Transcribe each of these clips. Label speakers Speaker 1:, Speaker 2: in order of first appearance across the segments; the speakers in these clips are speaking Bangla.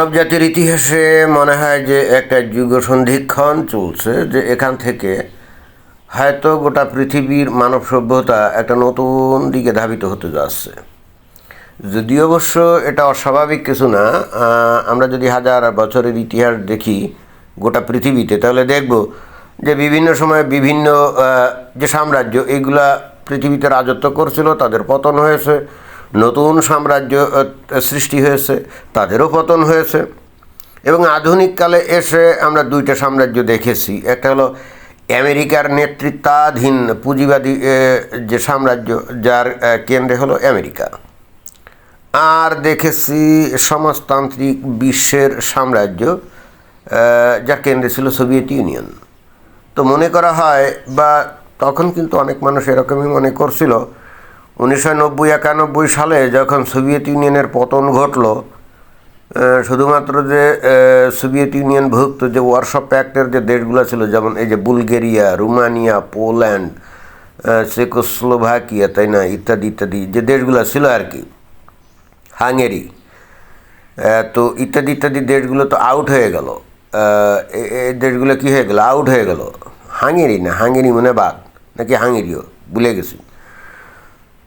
Speaker 1: মানবজাতির ইতিহাসে মনে হয় যে একটা যুগ সন্ধিক্ষণ চলছে যে এখান থেকে হয়তো গোটা পৃথিবীর মানব সভ্যতা একটা নতুন দিকে ধাবিত হতে যাচ্ছে। যদি অবশ্য এটা অস্বাভাবিক কিছু না আমরা যদি হাজার বছরের ইতিহাস দেখি গোটা পৃথিবীতে, তাহলে দেখব যে বিভিন্ন সময়ে বিভিন্ন যে সাম্রাজ্য এইগুলা পৃথিবীতে রাজত্ব করছিল, তাদের পতন হয়েছে। নতুন সাম্রাজ্য সৃষ্টি হয়েছে, তাদেরও পতন হয়েছে। এবং আধুনিককালে এসে আমরা দুইটা সাম্রাজ্য দেখেছি। একটা হলো আমেরিকার নেতৃত্বাধীন পুঁজিবাদী যে সাম্রাজ্য, যার কেন্দ্রে হলো আমেরিকা। আর দেখেছি সমাজতান্ত্রিক বিশ্বের সাম্রাজ্য যার কেন্দ্রে ছিল সোভিয়েত ইউনিয়ন। তো মনে করা হয়, বা তখন কিন্তু অনেক মানুষ এরকমই মনে করছিল উনিশশো নব্বই একানব্বই সালে যখন সোভিয়েত ইউনিয়নের পতন ঘটলো শুধুমাত্র যে সোভিয়েত ইউনিয়ন ভুক্ত যে ওয়ার্কশপ প্যাক্টের যে দেশগুলো ছিল, যেমন এই যে বুলগেরিয়া, রুমানিয়া, পোল্যান্ড চেকোস্লোভাকিয়া, তাই না, ইত্যাদি ইত্যাদি যে দেশগুলো ছিল আর কি, হাঙ্গেরি তো ইত্যাদি ইত্যাদি দেশগুলো তো আউট হয়ে গেল। এই দেশগুলো কী হয়ে গেল? আউট হয়ে গেল। হাঙ্গেরি না, হাঙ্গেরি মনে বাদ নাকি হাঙ্গেরিও, ভুলে গেছি।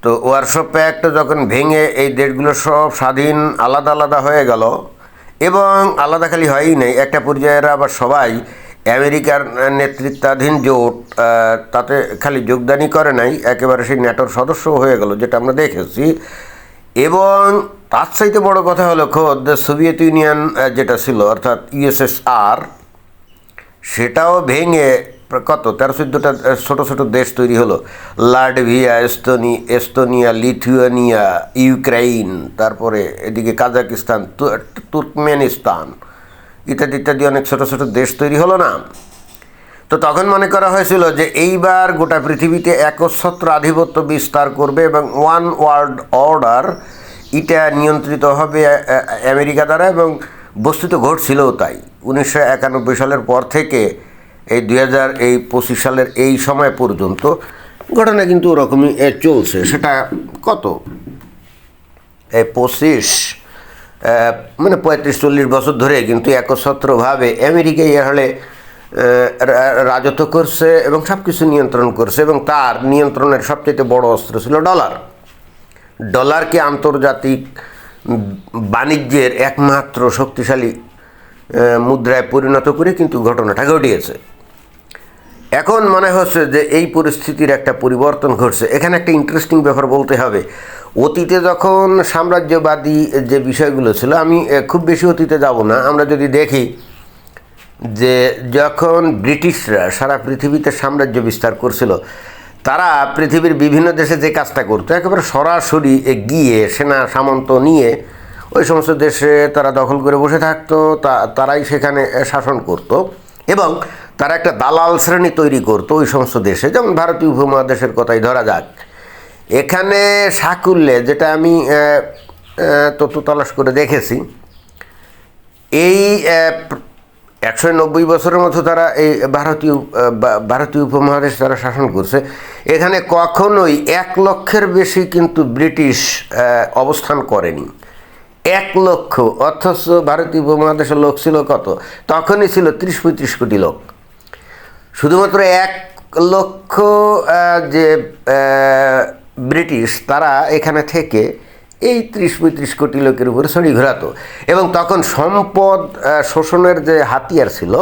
Speaker 1: তো ওয়ার্কশপ প্যাক্ট যখন ভেঙে এই দেশগুলো সব স্বাধীন, আলাদা আলাদা হয়ে গেল, এবং আলাদা খালি হয়ই নাই, একটা পর্যায়ের আবার সবাই আমেরিকার নেতৃত্বাধীন জোট তাতে খালি যোগদানই করে নাই, একেবারে সেই ন্যাটোর সদস্য হয়ে গেল, যেটা আমরা দেখেছি। এবং তার চাইতে বড় কথা হলো খোদ সোভিয়েত ইউনিয়ন যেটা ছিল, অর্থাৎ ইউএসএসআর, সেটাও ভেঙে কত? তেরো চোদ্দোটা ছোটো ছোটো দেশ তৈরি হলো। Latvia, Estonia, Estonia, Lithuania, Ukraine, তারপরে এদিকে কাজাকিস্তান তুর্কমেনিস্তান, ইত্যাদি ইত্যাদি অনেক ছোটো ছোটো দেশ তৈরি হলো না। তো তখন মনে করা হয়েছিল যে এইবার গোটা পৃথিবীতে একচ্ছত্র আধিপত্য বিস্তার করবে এবং ওয়ান ওয়ার্ল্ড অর্ডার এটা নিয়ন্ত্রিত হবে আমেরিকা দ্বারা এবং বস্তুত ঘটছিলও তাই। উনিশশো একানব্বই সালের পর থেকে এই দুই হাজার এই পঁচিশ সালের এই সময় পর্যন্ত ঘটনা কিন্তু ওরকমই চলছে। সেটা কত? এই পঁচিশ মানে পঁয়ত্রিশ, চল্লিশ বছর ধরে কিন্তু একচ্ছত্রভাবে আমেরিকা হলে রাজত্ব করছে এবং সব কিছু নিয়ন্ত্রণ করছে এবং তার নিয়ন্ত্রণের সবচেয়ে বড় অস্ত্র ছিল ডলার। ডলারকে আন্তর্জাতিক বাণিজ্যের একমাত্র শক্তিশালী মুদ্রায় পরিণত করে কিন্তু ঘটনাটা ঘটিয়েছে। এখন মনে হচ্ছে যে এই পরিস্থিতির একটা পরিবর্তন ঘটছে। এখানে একটা ইন্টারেস্টিং ব্যাপার বলতে হবে। অতীতে যখন সাম্রাজ্যবাদী যে বিষয়গুলো ছিল, আমি খুব বেশি অতীতে যাব না। আমরা যদি দেখি যে যখন ব্রিটিশরা সারা পৃথিবীতে সাম্রাজ্য বিস্তার করছিল, তারা পৃথিবীর বিভিন্ন দেশে যে কাজটা করতো, একেবারে সরাসরি গিয়ে সেনা সামন্ত নিয়ে ওই সমস্ত দেশে তারা দখল করে বসে থাকতো তারাই সেখানে শাসন করত। এবং তারা একটা দালাল শ্রেণি তৈরি করতো ওই সমস্ত দেশে। যেমন ভারতীয় উপমহাদেশের কথাই ধরা যাক। এখানে সাকুল্যে, যেটা আমি তথ্য তালাশ করে দেখেছি, এই একশো নব্বই বছরের মতো তারা এই ভারতীয় ভারতীয় উপমহাদেশ তারা শাসন করছে। এখানে কখনোই এক লক্ষের বেশি কিন্তু ব্রিটিশ অবস্থান করেনি। এক লক্ষ, অথচ ভারতীয় উপমহাদেশের লোক ছিল কত? তখনই ছিল ত্রিশ পঁয়ত্রিশ কোটি লোক। শুধুমাত্র এক লক্ষ যে ব্রিটিশ, তারা এখানে থেকে এই ত্রিশ পঁয়ত্রিশ কোটি লোকের উপরে ছড়ি ঘোরাতো। এবং তখন সম্পদ শোষণের যে হাতিয়ার ছিল,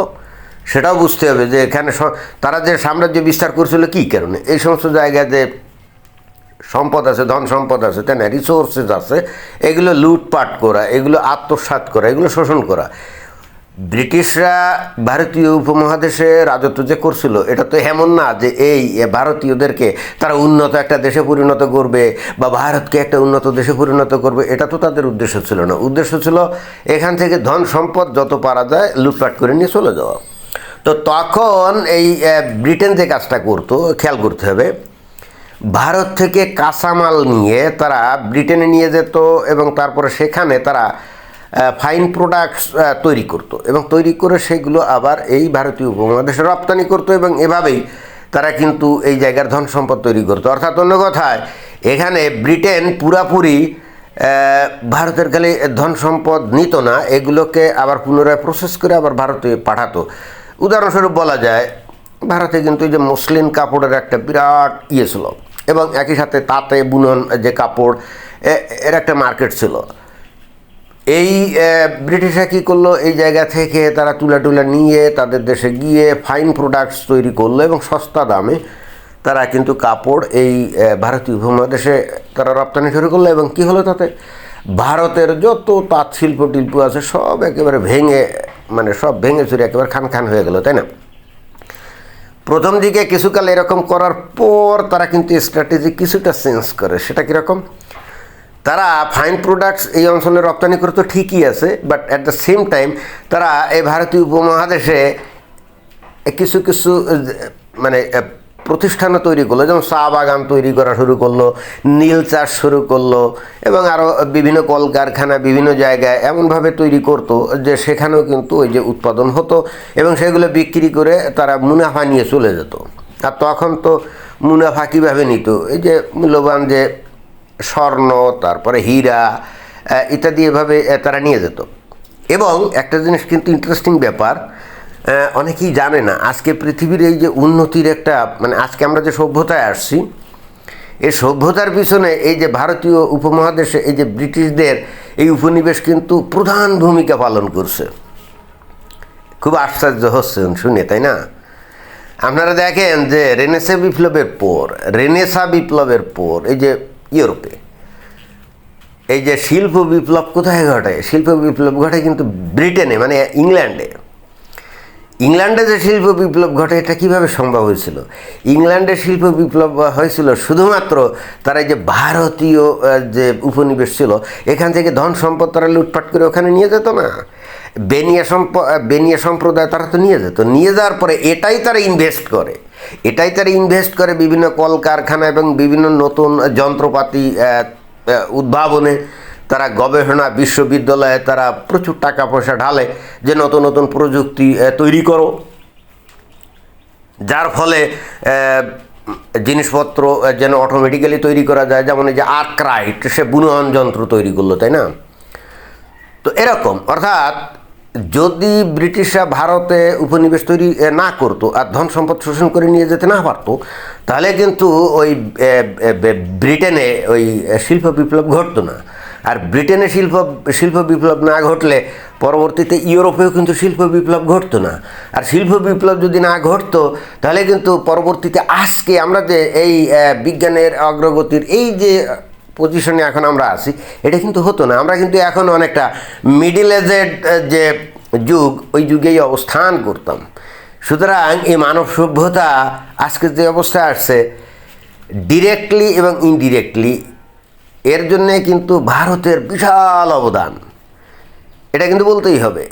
Speaker 1: সেটাও বুঝতে হবে যে এখানে তারা যে সাম্রাজ্য বিস্তার করছিল কী কারণে? এই সমস্ত জায়গায় যে সম্পদ আছে, ধন সম্পদ আছে, তাই না? রিসোর্সেস আছে। এগুলো লুটপাট করা, এগুলো আত্মসাৎ করা, এগুলো শোষণ করা। ব্রিটিশরা ভারতীয় উপমহাদেশে রাজত্ব যে করছিল, এটা তো এমন না যে এই ভারতীয়দেরকে তারা উন্নত একটা দেশে পরিণত করবে বা ভারতকে একটা উন্নত দেশে পরিণত করবে, এটা তো তাদের উদ্দেশ্য ছিল না। উদ্দেশ্য ছিল এখান থেকে ধন সম্পদ যত পারা যায়, লুটপাট করে নিয়ে চলে যাওয়া। তো তখন এই ব্রিটেন যে কাজটা করতো, খেয়াল করতে হবে ভারত থেকে কাঁচামাল নিয়ে তারা ব্রিটেনে নিয়ে যেত এবং তারপরে সেখানে তারা ফাইন প্রোডাক্টস তৈরি করত। এবং তৈরি করে সেগুলো আবার এই ভারতীয় উপমহাদেশে রপ্তানি করতো এবং এভাবেই তারা কিন্তু এই জায়গার ধন সম্পদ তৈরি করতো। অর্থাৎ অন্য কথায়, এখানে ব্রিটেন পুরাপুরি ভারতের খালি ধন সম্পদ নিত না, এগুলোকে আবার পুনরায় প্রসেস করে আবার ভারতে পাঠাতো। উদাহরণস্বরূপ বলা যায়, ভারতে কিন্তু এই যে মসলিন কাপড়ের একটা বিরাট ইয়ে ছিল। এবং একই সাথে তাঁতে বুনন যে কাপড় এর একটা মার্কেট ছিল। এই ব্রিটিশরা কী করল? এই জায়গা থেকে তারা তুলা টুলা নিয়ে তাদের দেশে গিয়ে ফাইন প্রোডাক্টস তৈরি করল এবং সস্তা দামে তারা কিন্তু কাপড় এই ভারতীয় উপমহাদেশে তারা রপ্তানি শুরু করল এবং কী হলো তাতে? ভারতের যত তাঁত শিল্প টিল্প আছে সব একেবারে ভেঙে মানে সব ভেঙে চুরে একেবারে খান খান হয়ে গেলো, তাই না? প্রথম দিকে কিছুকাল এরকম করার পর তারা কিন্তু স্ট্র্যাটেজি কিছুটা চেঞ্জ করে। সেটা কীরকম? তারা ফাইন প্রোডাক্টস এই অঞ্চলে রপ্তানি করে তো ঠিকই আছে but at the same time তারা এই ভারতীয় উপমহাদেশে কিছু কিছু মানে প্রতিষ্ঠানও তৈরি করল, যেমন চা বাগান তৈরি করা শুরু করল, নীল চাষ শুরু করল, এবং আরও বিভিন্ন কলকারখানা বিভিন্ন জায়গায় এমনভাবে তৈরি করতো যে সেখানেও কিন্তু ওই যে উৎপাদন হতো এবং সেগুলো বিক্রি করে তারা মুনাফা নিয়ে চলে যেত। আর তখন তো মুনাফা কীভাবে নিত? এই যে মূল্যবান যে স্বর্ণ, তারপরে হীরা ইত্যাদি এভাবে তারা নিয়ে যেত। এবং একটা জিনিস কিন্তু ইন্টারেস্টিং ব্যাপার অনেকেই জানে না, আজকে পৃথিবীর এই যে উন্নতির একটা মানে আজকে আমরা যে সভ্যতায় আসছি, এই সভ্যতার পিছনে এই যে ভারতীয় উপমহাদেশে, এই যে ব্রিটিশদের এই উপনিবেশ কিন্তু প্রধান ভূমিকা পালন করছে। খুব আশ্চর্য হচ্ছেন শুনে, তাই না? আপনারা দেখেন যে রেনেসা বিপ্লবের পর, রেনেসা বিপ্লবের পর, এই যে ইউরোপে, এই যে শিল্প বিপ্লব কোথায় ঘটে? শিল্প বিপ্লব ঘটে কিন্তু ব্রিটেনে মানে ইংল্যান্ডে। ইংল্যান্ডে যে শিল্প বিপ্লব ঘটে, এটা কীভাবে সম্ভব হয়েছিল? ইংল্যান্ডে শিল্প বিপ্লব হয়েছিল শুধুমাত্র তারা যে ভারতীয় যে উপনিবেশ ছিল, এখান থেকে ধন সম্পদ তারা লুটপাট করে ওখানে নিয়ে যেত না। বেনিয়া সম্প বেনিয়া সম্প্রদায় তারা তো নিয়ে যেত। নিয়ে যাওয়ার পরে এটাই তারা ইনভেস্ট করে। এটাই তারা ইনভেস্ট করে বিভিন্ন কলকারখানা এবং বিভিন্ন নতুন যন্ত্রপাতি উদ্ভাবনে। তারা গবেষণা বিশ্ববিদ্যালয়ে তারা প্রচুর টাকা পয়সা ঢালে যে নতুন নতুন প্রযুক্তি তৈরি করো। যার ফলে জিনিসপত্র যেন অটোমেটিক্যালি তৈরি করা যায়। যেমন এই যে আর্করাইট সে বুনন যন্ত্র তৈরি করল, তাই না? তো এরকম, অর্থাৎ যদি ব্রিটিশরা ভারতে উপনিবেশ তৈরি না করতো আর ধন সম্পদ শোষণ করে নিয়ে যেতে না পারতো, তাহলে কিন্তু ওই ব্রিটেনে ওই শিল্প বিপ্লব ঘটতো না। আর ব্রিটেনে শিল্প শিল্প বিপ্লব না ঘটলে পরবর্তীতে ইউরোপেও কিন্তু শিল্প বিপ্লব ঘটতো না। আর শিল্প বিপ্লব যদি না ঘটতো, তাহলে কিন্তু পরবর্তীতে আজকে আমরা যে এই বিজ্ঞানের অগ্রগতির এই যে পজিশনে এখন আমরা আছি, এটা কিন্তু হতো না। আমরা কিন্তু এখন অনেকটা মিডিল এজের যে যুগ, ওই যুগেই অবস্থান করতাম। সুতরাং এই মানব সভ্যতা আজকে যে অবস্থায় আসছে ডিরেক্টলি এবং ইনডিরেক্টলি এর জন্যে কিন্তু ভারতের বিশাল অবদান। এটা কিন্তু বলতেই হবে।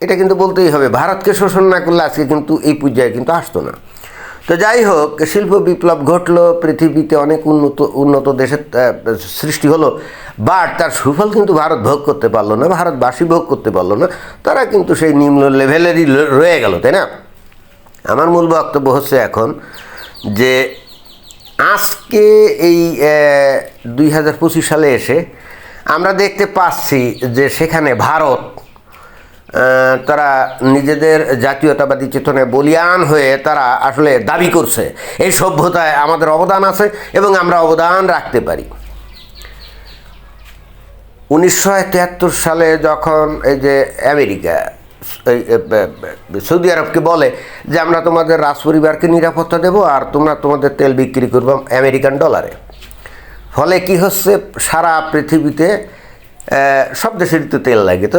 Speaker 1: এটা কিন্তু বলতেই হবে। ভারতকে শোষণ না করলে আজকে কিন্তু এই পর্যায়ে কিন্তু আসতো না। তো যাই হোক, শিল্প বিপ্লব ঘটলো, পৃথিবীতে অনেক উন্নত উন্নত দেশের সৃষ্টি হলো, বাট তার সুফল কিন্তু ভারত ভোগ করতে পারল না, ভারতবাসী ভোগ করতে পারল না। তারা কিন্তু সেই নিম্ন লেভেলেরই রয়ে গেল, তাই না? আমার মূল বক্তব্য হচ্ছে এখন যে আজকে এই দুই হাজার পঁচিশ সালে এসে আমরা দেখতে পাচ্ছি যে সেখানে ভারত তারা নিজেদের জাতীয়তাবাদী চেতনায় বলিয়ান হয়ে তারা আসলে দাবি করছে। এই সভ্যতায় আমাদের অবদান আছে এবং আমরা অবদান রাখতে পারি। উনিশশো তিয়াত্তর সালে যখন এই যে আমেরিকা সৌদি আরবকে বলে যে আমরা তোমাদের রাজ পরিবারকে নিরাপত্তা দেব আর তোমরা তোমাদের তেল বিক্রি করব আমেরিকান ডলারে। ফলে কি হচ্ছে? সারা পৃথিবীতে সব দেশেরই তো তেল লাগে। তো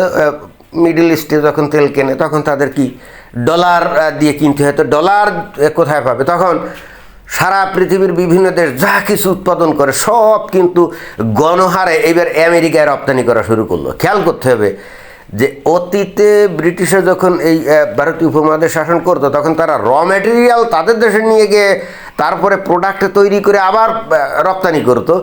Speaker 1: মিডল ইস্টে যখন তেল কেনে, তখন তাদের কি ডলার দিয়ে কিনতে হয়? তো ডলার কোথায় পাবে? তখন সারা পৃথিবীর বিভিন্ন দেশ যা কিছু উৎপাদন করে, সব কিন্তু গণহারে এবার আমেরিকায় রপ্তানি করা শুরু করল। খেয়াল করতে হবে যে অতীতে ব্রিটিশরা যখন এই ভারতীয় উপমহাদেশ শাসন করতো, তখন তারা র ম্যাটেরিয়াল তাদের দেশে নিয়ে গিয়ে তারপরে প্রোডাক্ট তৈরি করে আবার রপ্তানি করতো।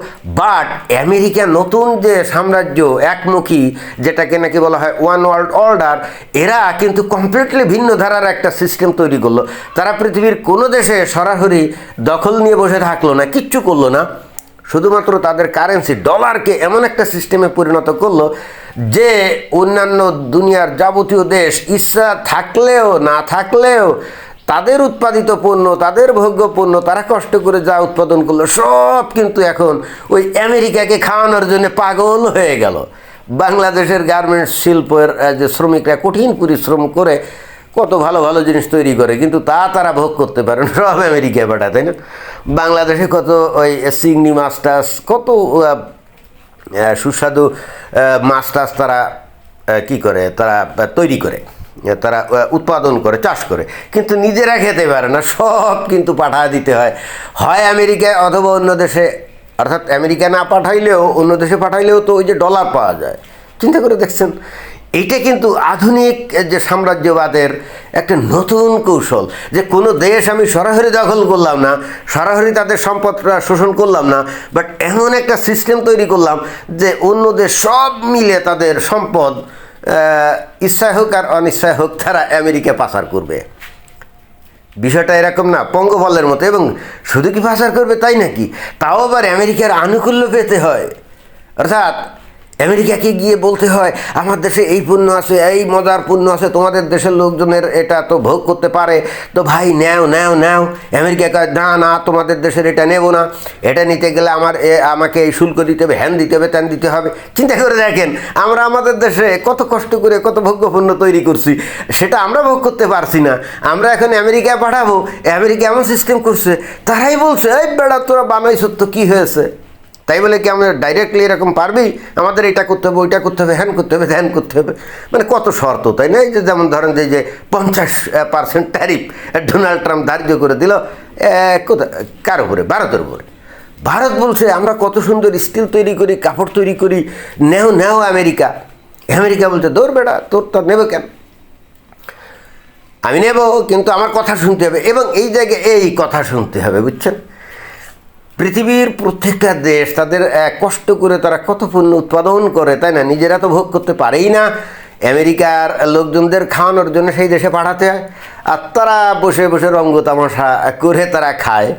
Speaker 1: বাট আমেরিকা নতুন যে সাম্রাজ্য একমুখী, যেটাকে নাকি বলা হয় ওয়ান ওয়ার্ল্ড অর্ডার এরা কিন্তু কমপ্লিটলি ভিন্ন ধারার একটা সিস্টেম তৈরি করল। তারা পৃথিবীর কোনো দেশে সরাসরি দখল নিয়ে বসে থাকল না, কিচ্ছু করল না। শুধুমাত্র তাদের কারেন্সি ডলারকে এমন একটা সিস্টেমে পরিণত করল যে অন্যান্য দুনিয়ার যাবতীয় দেশ ইচ্ছা থাকলেও, না থাকলেও তাদের উৎপাদিত পণ্য, তাদের ভোগ্য পণ্য, তারা কষ্ট করে যা উৎপাদন করল, সব কিন্তু এখন ওই আমেরিকাকে খাওয়ানোর জন্য পাগল হয়ে গেল। বাংলাদেশের গার্মেন্টস শিল্পের যে শ্রমিকরা কঠিন পরিশ্রম করে কত ভালো ভালো জিনিস তৈরি করে, কিন্তু তা তারা ভোগ করতে পারে না। সব আমেরিকায় পাঠায় তাই না? বাংলাদেশে কত ওই চিংড়ি মাছ টাছ কত সুস্বাদু মাছ টাছ তারা কী করে, তারা তৈরি করে, তারা উৎপাদন করে, চাষ করে। কিন্তু নিজেরা খেতে পারে না, সব কিন্তু পাঠায় দিতে হয়। হয় আমেরিকায় অথবা অন্য দেশে, অর্থাৎ আমেরিকা না পাঠাইলেও, অন্য দেশে পাঠাইলেও তো ওই যে ডলার পাওয়া যায়। চিন্তা করে দেখছেন? এইটা কিন্তু আধুনিক যে সাম্রাজ্যবাদের একটা নতুন কৌশল, যে কোনো দেশ আমি সরাসরি দখল করলাম না, সরাসরি তাদের সম্পদটা শোষণ করলাম না বাট এমন একটা সিস্টেম তৈরি করলাম যে অন্য দেশ সব মিলে তাদের সম্পদ ইচ্ছায় হোক আর অনিচ্ছায় হোক, তারা আমেরিকা পাচার করবে। বিষয়টা এরকম না পঙ্গফলের মতো, এবং শুধু কি পাচার করবে তাই নাকি? তাও আবার আমেরিকার আনুকূল্য পেতে হয়। অর্থাৎ আমেরিকাকে গিয়ে বলতে হয়, আমার দেশে এই পণ্য আছে, এই মজার পণ্য আছে, তোমাদের দেশের লোকজনের এটা তো ভোগ করতে পারে। তো ভাই, নেও নেও নেও। আমেরিকা কয়, না না, তোমাদের দেশের এটা নেব না। এটা নিতে গেলে আমার এ, আমাকে এই শুল্ক দিতে হবে, হ্যান দিতে হবে, ত্যান দিতে হবে। চিন্তা করে দেখেন, আমরা আমাদের দেশে কত কষ্ট করে কত ভোগ্যপণ্য তৈরি করছি, সেটা আমরা ভোগ করতে পারছি না। আমরা এখন আমেরিকায় পাঠাবো, আমেরিকা এমন সিস্টেম করছে, তারাই বলছে, এই বেড়া, তোরা বানাইছ তো কী হয়েছে? তাই বলে কি আমরা ডাইরেক্টলি এরকম পারবি? আমাদের এটা করতে হবে, ওইটা করতে হবে, হ্যান করতে হবে, ধ্যান করতে হবে। মানে কত শর্ত, তাই না? এই যে যেমন ধরেন যে যে পঞ্চাশ পার্সেন্ট ট্যারিফ ডোনাল্ড ট্রাম্প ধার্য করে দিল কোথায়? কার উপরে? ভারতের উপরে। ভারত বলছে, আমরা কত সুন্দর স্টিল তৈরি করি, কাপড় তৈরি করি, নেও নেও আমেরিকা। আমেরিকা বলছে, দৌড় বেড়া তোর তো নেবে কেন? আমি নেব, কিন্তু আমার কথা শুনতে হবে এবং এই জায়গায় এই কথা শুনতে হবে, বুঝছেন? পৃথিবীর প্রত্যেকটা দেশ তাদের কষ্ট করে তারা কত পণ্য উৎপাদন করে, তাই না? নিজেরা তো ভোগ করতে পারেই না। আমেরিকার লোকজনদের খাওয়ানোর জন্য সেই দেশে পাঠাতে হয়। আর তারা বসে বসে রঙ্গ তামাশা করে তারা খায়।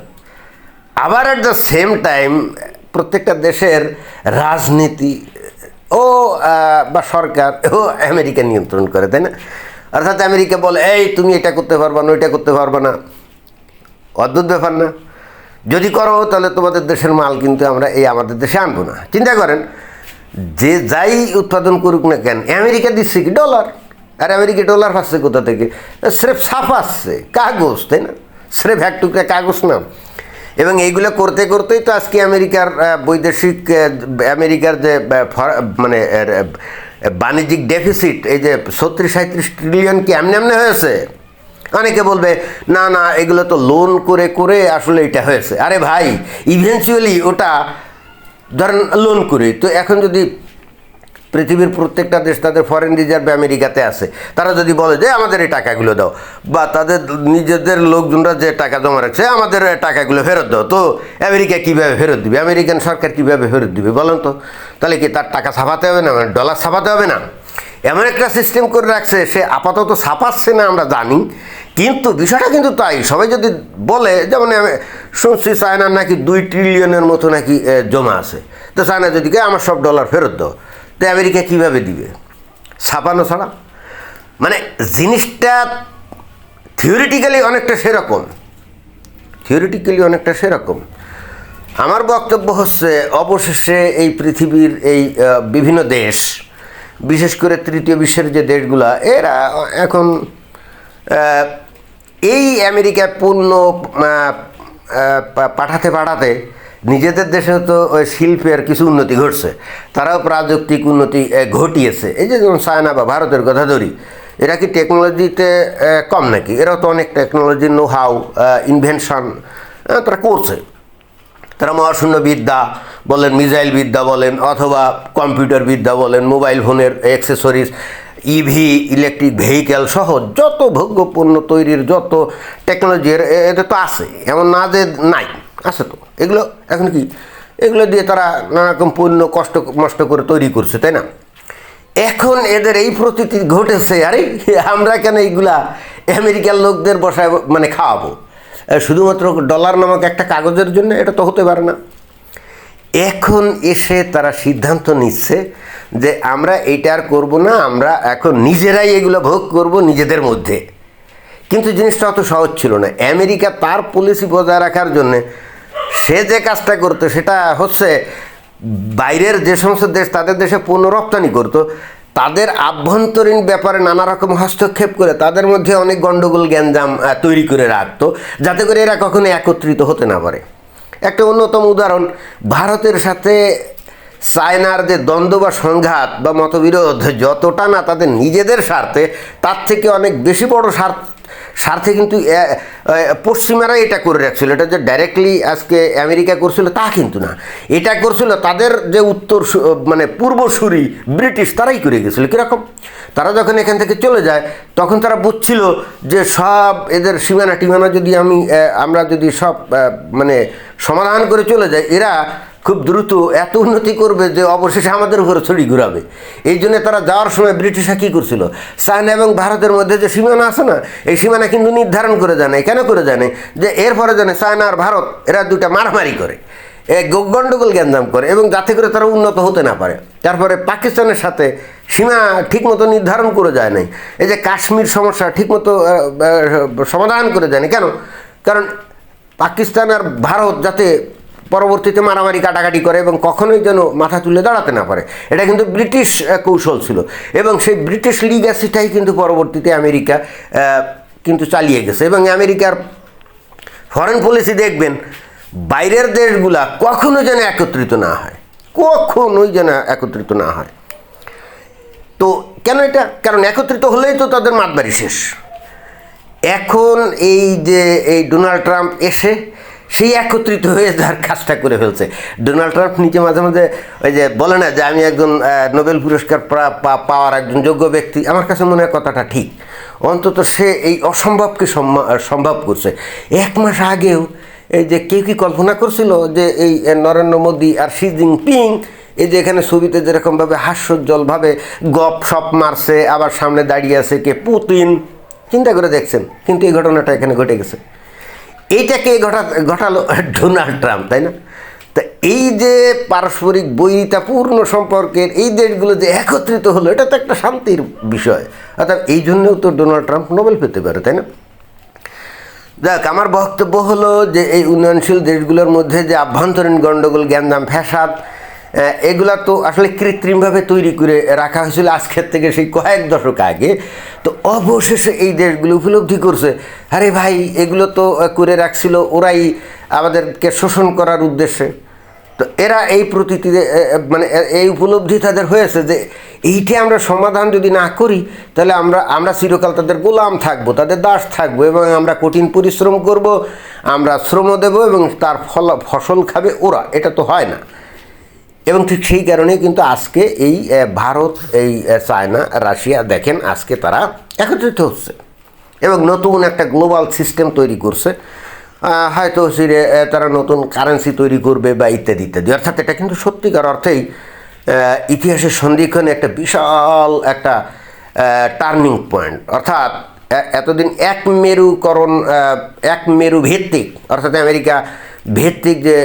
Speaker 1: আবার অ্যাট দ্য সেম টাইম প্রত্যেকটা দেশের রাজনীতি ও বা সরকার ও আমেরিকা নিয়ন্ত্রণ করে, তাই না? অর্থাৎ আমেরিকা বলে, এই, তুমি এটা করতে পারবা না, ওইটা করতে পারবা না। অদ্ভুত ব্যাপার না? যদি করো, তাহলে তোমাদের দেশের মাল কিন্তু আমরা এই আমাদের দেশে আনব না। চিন্তা করেন, যে যাই উৎপাদন করুক না কেন, আমেরিকা দিচ্ছে কি ডলার আর আমেরিকা ডলার পাচ্ছে কোথা থেকে? স্রেফ সাফ আসছে কাগজ, তাই না? স্রেফ এক টুকরা কাগজ না। এবং এইগুলো করতে করতেই তো আজকে আমেরিকার বৈদেশিক আমেরিকার যে মানে বাণিজ্যিক ডেফিসিট এই যে ছত্রিশ সাঁত্রিশ ট্রিলিয়ন কি এমনি এমনি হয়েছে? অনেকে বলবে, না না, এগুলো তো লোন করে করে আসলে এটা হয়েছে। আরে ভাই ইভেনচুয়ালি ওটা ধরেন লোন করে। তো এখন যদি পৃথিবীর প্রত্যেকটা দেশ তাদের ফরেন রিজার্ভ আমেরিকাতে আছে, তারা যদি বলে যে, আমাদের এই টাকাগুলো দাও। বা তাদের নিজেদের লোকজনরা যে টাকা জমা রাখছে, আমাদের টাকাগুলো ফেরত দাও। তো আমেরিকা কীভাবে ফেরত দিবে? আমেরিকান সরকার কীভাবে ফেরত দিবে বলেন তো? তাহলে কি তার টাকা ছাপাতে হবে না? মানে ডলার ছাপাতে হবে না? এমন একটা সিস্টেম করে রাখছে, সে আপাতত ছাপাচ্ছে না আমরা জানি। কিন্তু বিষয়টা কিন্তু তাই, সবাই যদি বলে, যেমন আমি শুনছি চায়নার নাকি দুই ট্রিলিয়নের মতো নাকি জমা আছে। তো চায়না যদি কে আমার সব ডলার ফেরত দাও তো আমেরিকা কীভাবে দিবে? ছাপানো ছাড়া। মানে জিনিসটা থিওরিটিক্যালি অনেকটা সেরকম। থিওরিটিক্যালি অনেকটা সেরকম। আমার বক্তব্য হচ্ছে, অবশেষে এই পৃথিবীর এই বিভিন্ন দেশ বিশেষ করে তৃতীয় বিশ্বের যে দেশগুলা, এরা এখন এই আমেরিকায় পণ্য পাঠাতে পাঠাতে নিজেদের দেশে তো ওই শিল্পের কিছু উন্নতি ঘটছে। তারাও প্রাযুক্তিক উন্নতি ঘটিয়েছে। এই যে যেমন চায়না বা ভারতের কথা ধরি, এরা কি টেকনোলজিতে কম নাকি? এরাও তো অনেক টেকনোলজি নো হাউ ইনভেনশন তারা করছে। তারা মহাশূন্য বিদ্যা বলেন, মিসাইল বিদ্যা বলেন, অথবা কম্পিউটার বিদ্যা বলেন, মোবাইল ফোনের অ্যাক্সেসরিজ ইভি ইলেকট্রিক ভেহিক্যাল সহ যত ভোগ্য পণ্য তৈরির যত টেকনোলজি এটা তো আছে। এমন না যে নাই, আছে তো। এগুলো এখন কি? এগুলো দিয়ে তারা নানা রকম পণ্য, কষ্ট মষ্ট করে তৈরি করছে, তাই না? এখন এদের এই প্রতীতি ঘটেছে, আরে আমরা কেন এইগুলা আমেরিকার লোকদের বসায় মানে খাওয়াবো? শুধুমাত্র ডলার নামক একটা কাগজের জন্য এটা তো হতে পারে না। এখন এসে তারা সিদ্ধান্ত নিচ্ছে যে আমরা এটা আর করব না, আমরা এখন নিজেরাই এগুলো ভোগ করব নিজেদের মধ্যে। কিন্তু জিনিসটা অত সহজ ছিল না। আমেরিকা তার পলিসি বজায় রাখার জন্যে সে যে কাজটা করতো, সেটা হচ্ছে বাইরের যে সমস্ত দেশ, তাদের দেশে পণ্য রপ্তানি করতো। তাদের আভ্যন্তরীণ ব্যাপারে নানা রকম হস্তক্ষেপ করে তাদের মধ্যে অনেক গণ্ডগোল গ্যাঞ্জাম তৈরি করে রাখত, যাতে করে এরা কখনো একত্রিত হতে না পারে। একটা অন্যতম উদাহরণ, ভারতের সাথে চায়নার যে দ্বন্দ্ব বা সংঘাত বা মতবিরোধ যতটা না তাদের নিজেদের স্বার্থে, তার থেকে অনেক বেশি বড় স্বার্থ স্বার্থে কিন্তু এ, এ, পশ্চিমারা এটা করে রাখছিল। এটা যে ডাইরেক্টলি আজকে আমেরিকা করছিল তা কিন্তু না। এটা করছিল তাদের যে উত্তর মানে পূর্বসূরি ব্রিটিশ তারাই করে গেছিল। কীরকম? তারা যখন এখান থেকে চলে যায় তখন তারা বুঝছিল যে সব এদের সীমানা টিমানা যদি আমি আমরা যদি সব মানে সমাধান করে চলে যাই এরা খুব দ্রুত এত উন্নতি করবে যে অবশেষে আমাদের উপরে ছড়ি ঘুরাবে। এই জন্য তারা যাওয়ার সময় ব্রিটিশরা কী করছিল? চায়না এবং ভারতের মধ্যে যে সীমানা আছে না, এই সীমানা কিন্তু নির্ধারণ করে জানে কেন করে জানে যে এরপরে জানে চায়না আর ভারত, এরা দুটা মারামারি করে এ গ- গন্ডগোল গ্যাঞ্জাম করে এবং যাতে করে তারা উন্নত হতে না পারে। তারপরে পাকিস্তানের সাথে সীমা ঠিকমতো নির্ধারণ করে যায় নাই। এই যে কাশ্মীর সমস্যা ঠিকমতো সমাধান করে যায় না কেন? কারণ পাকিস্তান আর ভারত যাতে পরবর্তীতে মারামারি, কাটাকাটি করে এবং কখনোই যেন মাথা তুলে দাঁড়াতে না পারে। এটা কিন্তু ব্রিটিশ কৌশল ছিল। এবং সেই ব্রিটিশ লিগাসিটাই কিন্তু পরবর্তীতে আমেরিকা কিন্তু চালিয়ে গেছে। এবং আমেরিকার ফরেন পলিসি দেখবেন, বাইরের দেশগুলা কখনো যেন একত্রিত না হয়। কখনোই যেন একত্রিত না হয়। তো কেন এটা? কারণ একত্রিত হলেই তো তাদের মাতবাড়ি শেষ। এখন এই যে এই ডোনাল্ড ট্রাম্প এসে সেই একত্রিত হয়ে যার কাজটা করে ফেলছে। ডোনাল্ড ট্রাম্প নিজে মাঝে মাঝে ওই যে বলে না যে, আমি একজন নোবেল পুরস্কার পাওয়ার একজন যোগ্য ব্যক্তি। আমার কাছে মনে হয় কথাটা ঠিক। অন্তত সে এই অসম্ভবকে সম্ভব করছে। এক মাস আগেও এই যে কেউ কি কল্পনা করছিল যে এই নরেন্দ্র মোদী আর শি জিনপিং, এই যে এখানে ছবিতে যেরকমভাবে হাস্যোজ্জ্বলভাবে গপ সপ মারছে, আবার সামনে দাঁড়িয়ে আছে কে? পুতিন। চিন্তা করে দেখছেন। কিন্তু এই ঘটনাটা এখানে ঘটে গেছে। এইটাকে ঘটা, ঘটালো ডোনাল্ড ট্রাম্প, তাই না? তা এই যে পারস্পরিক বৈরিতাপূর্ণ সম্পর্কের এই দেশগুলো যে একত্রিত হলো, এটা তো একটা শান্তির বিষয়। অর্থাৎ এই জন্যও তো ডোনাল্ড ট্রাম্প নোবেল পেতে পারে, তাই না? দেখ আমার বক্তব্য হলো যে এই উন্নয়নশীল দেশগুলোর মধ্যে যে আভ্যন্তরীণ গণ্ডগোল জ্ঞানদাম ফ্যাসাদ এগুলা তো আসলে কৃত্রিমভাবে তৈরি করে রাখা হয়েছিল আজকের থেকে সেই কয়েক দশক আগে। তো অবশেষে এই দেশগুলো উপলব্ধি করছে। আরে ভাই এগুলো তো করে রাখছিল ওরাই আমাদেরকে শোষণ করার উদ্দেশ্যে। তো এরা এই এ, মানে এই উপলব্ধি তাদের হয়েছে যে এইটা আমরা সমাধান যদি না করি তাহলে আমরা আমরা চিরকাল তাদের গোলাম থাকব তাদের দাস থাকব এবং আমরা কঠিন পরিশ্রম করব আমরা শ্রম দেব এবং তার ফল ফসল খাবে ওরা। এটা তো হয় না। এবং ঠিক সেই কারণেই কিন্তু আজকে এই ভারত, এই চায়না, রাশিয়া, দেখেন আজকে তারা একত্রিত হচ্ছে এবং নতুন একটা গ্লোবাল সিস্টেম তৈরি করছে। হয়তো সিরে তারা নতুন কারেন্সি তৈরি করবে বা ইত্যাদি ইত্যাদি। অর্থাৎ এটা কিন্তু সত্যিকার অর্থেই ইতিহাসের সন্ধিক্ষণে একটা বিশাল একটা টার্নিং পয়েন্ট অর্থাৎ এতদিন এক মেরুকরণ এক মেরু ভিত্তিক অর্থাৎ আমেরিকা ভিত্তিক যে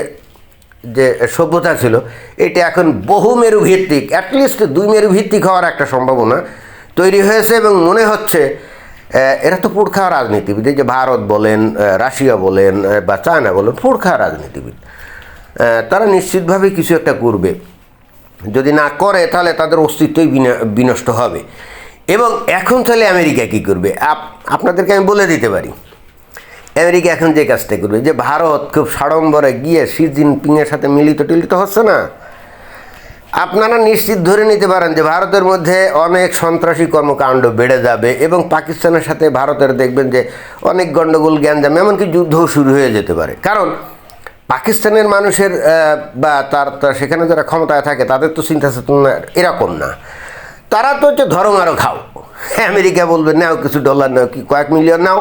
Speaker 1: যে সভ্যতা ছিল, এটা এখন বহু মেরু ভিত্তিক অ্যাটলিস্ট দুই মেরু ভিত্তিক হওয়ার একটা সম্ভাবনা তৈরি হয়েছে এবং মনে হচ্ছে এরা তো পুরখা রাজনীতিবিদ, এই যে ভারত বলেন রাশিয়া বলেন বা চায়না বলেন, পুরখা রাজনীতিবিদ। তারা নিশ্চিতভাবে কিছু একটা করবে। যদি না করে, তাহলে তাদের অস্তিত্বই বিনা- বিনষ্ট হবে। এবং এখন তাহলে আমেরিকা কী করবে? আপ- আপনাদেরকে আমি বলে দিতে পারি। আমেরিকা এখন যে কাজটা করবে, যে ভারত খুব সাড়ম্বরে গিয়ে শি জিনপিংয়ের সাথে মিলিত টিলিত হচ্ছে না? আপনারা নিশ্চিত ধরে নিতে পারেন যে ভারতের মধ্যে অনেক সন্ত্রাসী কর্মকাণ্ড বেড়ে যাবে এবং পাকিস্তানের সাথে ভারতের দেখবেন যে অনেক গণ্ডগোল জ্ঞানজাম এমনকি যুদ্ধও শুরু হয়ে যেতে পারে। কারণ পাকিস্তানের মানুষের বা তার সেখানে যারা ক্ষমতায় থাকে, তাদের তো চিন্তা চেতনা এরকম না। তারা তো হচ্ছে ধরো আরও খাও। আমেরিকা বলবে, নাও কিছু ডলার নাও কি কয়েক মিলিয়ন নাও,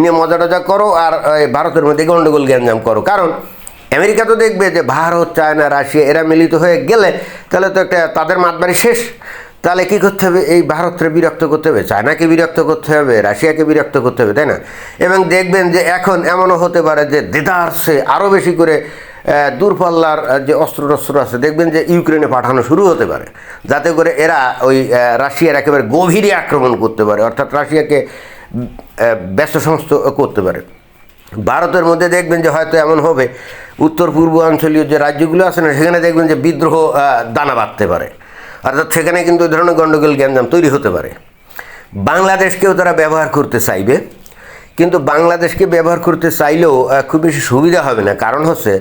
Speaker 1: নিয়ে মজা টজা করো আর ভারতের মধ্যে গণ্ডগোল গ্যাঞ্জাম করো। কারণ আমেরিকা তো দেখবে যে ভারত, চায়না, রাশিয়া, এরা মিলিত হয়ে গেলে তাহলে তো একটা তাদের মাতবাড়ি শেষ। তাহলে কী করতে হবে? এই ভারতকে বিরক্ত করতে হবে, চায়নাকে বিরক্ত করতে হবে, রাশিয়াকে বিরক্ত করতে হবে, তাই না? এবং দেখবেন যে এখন এমনও হতে পারে যে দেদারসে আরও বেশি করে দূরপাল্লার যে অস্ত্র টস্ত্র আছে, দেখবেন যে ইউক্রেনে পাঠানো শুরু হতে পারে। যাতে করে এরা ওই রাশিয়ার একেবারে গভীরে আক্রমণ করতে পারে, অর্থাৎ রাশিয়াকে ব্যস্ত সমস্ত করতে পারে। ভারতের মধ্যে দেখবেন যে হয়তো এমন হবে, উত্তর পূর্বাঞ্চলীয় যে রাজ্যগুলো আছে না, সেখানে দেখবেন যে বিদ্রোহ দানা বাঁধতে পারে। অর্থাৎ সেখানে কিন্তু ওই ধরনের গণ্ডগোল গ্যাঞ্জাম তৈরি হতে পারে। বাংলাদেশকেও তারা ব্যবহার করতে চাইবে, কিন্তু বাংলাদেশকে ব্যবহার করতে চাইলেও খুব বেশি সুবিধা হবে না। কারণ হচ্ছে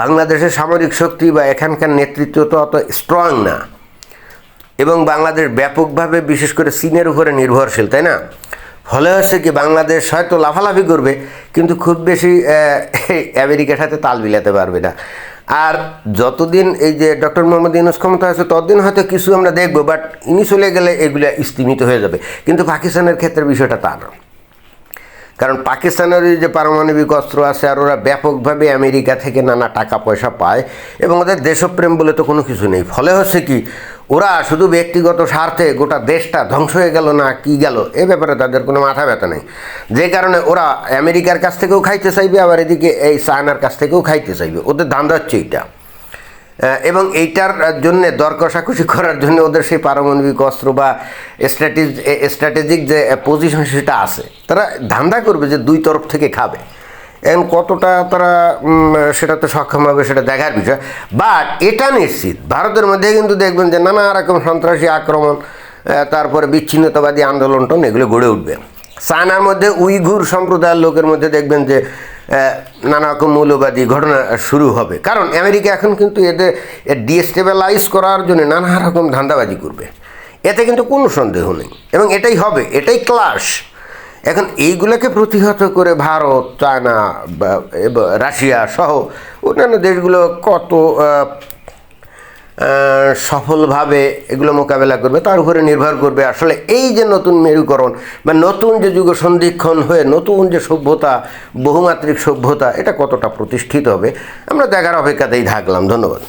Speaker 1: বাংলাদেশের সামরিক শক্তি বা এখানকার নেতৃত্ব তো অত স্ট্রং না। এবং বাংলাদেশ ব্যাপকভাবে, বিশেষ করে চীনের উপরে নির্ভরশীল, তাই না? ফলে হচ্ছে কি, বাংলাদেশ হয়তো লাফালাফি করবে, কিন্তু খুব বেশি আমেরিকার সাথে তাল মিলাতে পারবে না। আর যতদিন এই যে ডক্টর মোহাম্মদ ইউনুস ক্ষমতা আছে, ততদিন হয়তো কিছু আমরা দেখব বাট ইনি চলে গেলে এগুলো স্তীমিত হয়ে যাবে। কিন্তু পাকিস্তানের ক্ষেত্রে বিষয়টা তা না কারণ পাকিস্তানের যে পারমাণবিক অস্ত্র আছে আর ওরা ব্যাপকভাবে আমেরিকা থেকে নানা টাকা পয়সা পায় এবং ওদের দেশপ্রেম বলে তো কোনো কিছু নেই। ফলে হচ্ছে কি, ওরা শুধু ব্যক্তিগত স্বার্থে গোটা দেশটা ধ্বংস হয়ে গেল না কি গেল, এ ব্যাপারে তাদের কোনো মাথা ব্যথা নেই। যে কারণে ওরা আমেরিকার কাছ থেকেও খাইতে চাইবে, আবার এদিকে এই চায়নার কাছ থেকেও খাইতে চাইবে। ওদের ধান্দা হচ্ছে এইটা। এবং এইটার জন্য দর কষাকষি করার জন্য ওদের সেই পারমাণবিক অস্ত্র বা স্ট্র্যাটেজি স্ট্র্যাটেজিক যে পজিশন সেটা আছে। তারা ধান্দা করবে যে দুই তরফ থেকে খাবে। এখন কতটা তারা সেটাতে সক্ষম হবে, সেটা দেখার বিষয়। বাট এটা নিশ্চিত। ভারতের মধ্যে কিন্তু দেখবেন যে নানা রকম সন্ত্রাসী আক্রমণ তারপরে বিচ্ছিন্নতাবাদী আন্দোলন টন এগুলো গড়ে উঠবে। চায়নার মধ্যে উইঘুর সম্প্রদায়ের লোকের মধ্যে দেখবেন যে নানা রকম মৌলবাদী ঘটনা শুরু হবে। কারণ আমেরিকা এখন কিন্তু এদের ডিস্টেবিলাইজ করার জন্য নানা রকম ধান্দাবাজি করবে। এতে কিন্তু কোনো সন্দেহ নেই। এবং এটাই হবে, এটাই ক্লাস এখন এইগুলোকে প্রতিহত করে ভারত, চায়না রাশিয়া সহ অন্যান্য দেশগুলো কত সফলভাবে এগুলো মোকাবেলা করবে, তার উপরে নির্ভর করবে আসলে এই যে নতুন মেরুকরণ বা নতুন যে যুগ সন্ধিক্ষণ হয়ে নতুন যে সভ্যতা, বহুমাত্রিক সভ্যতা, এটা কতটা প্রতিষ্ঠিত হবে, আমরা দেখার অপেক্ষাতেই থাকলাম। ধন্যবাদ।